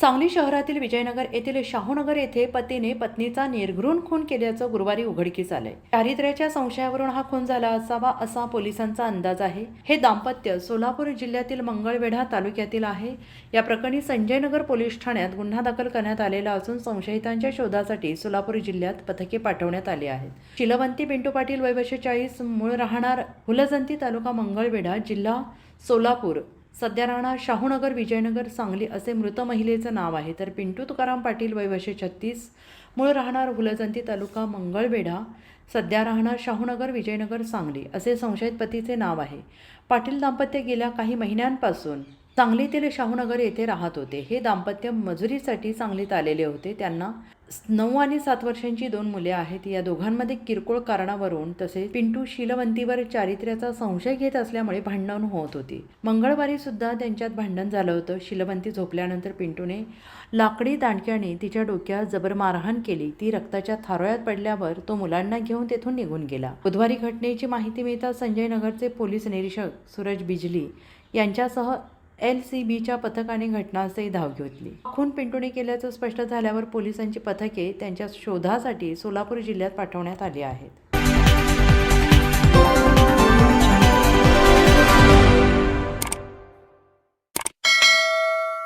सांगली शहरातील विजयनगर येथील शाहूनगर येथे पतीने पत्नीचा निर्घृण खून केल्याचं गुरुवारी उघडकीस आलंय. चारित्र्याच्या संशयावरून हा खून झाला असावा असा पोलिसांचा अंदाज आहे. हे दाम्पत्य सोलापूर जिल्ह्यातील मंगळवेढा तालुक्यातील आहे. या प्रकरणी संजयनगर पोलीस ठाण्यात गुन्हा दाखल करण्यात आलेला असून संशयितांच्या शोधासाठी सोलापूर जिल्ह्यात पथके पाठवण्यात आली आहेत. शिलवंती पिंटू पाटील वय चाळीस मूळ राहणार हुलजंती तालुका मंगळवेढा जिल्हा सोलापूर. सध्या राहणार शाहूनगर विजयनगर सांगली असे मृत महिलेचं नाव आहे. तर पिंटू तुकाराम पाटील वयवशे छत्तीस मूळ राहणार हुलजंती तालुका मंगळवेढा सध्या राहणार शाहूनगर विजयनगर सांगली असे संशयित पतीचे नाव आहे. पाटील दाम्पत्य गेल्या काही महिन्यांपासून सांगलीतील शाहूनगर येथे राहत होते. हे दाम्पत्य मजुरीसाठी सांगलीत आलेले होते. त्यांना नऊ आणि सात वर्षांची दोन मुले आहेत. या दोघांमध्ये किरकोळ कारणावरून तसेच पिंटू शीलवंतीवर चारित्र्याचा संशय घेत असल्यामुळे भांडण होत होती. मंगळवारी सुद्धा त्यांच्यात भांडण झालं होतं. शीलवंती झोपल्यानंतर पिंटूने लाकडी दांडक्याने तिच्या डोक्यात जबर मारहाण केली. ती रक्ताच्या थारोळ्यात पडल्यावर तो मुलांना घेऊन तेथून निघून गेला. बुधवारी घटनेची माहिती मिळताच संजय नगरचे पोलीस निरीक्षक सूरज बिजली यांच्यासह एल सी बीच्या पथकाने घटनास्थळी धाव घेतली. खून पिंटूने केल्याचं स्पष्ट झाल्यावर पोलिसांची पथके त्यांच्या शोधासाठी सोलापूर जिल्ह्यात पाठवण्यात आली आहेत.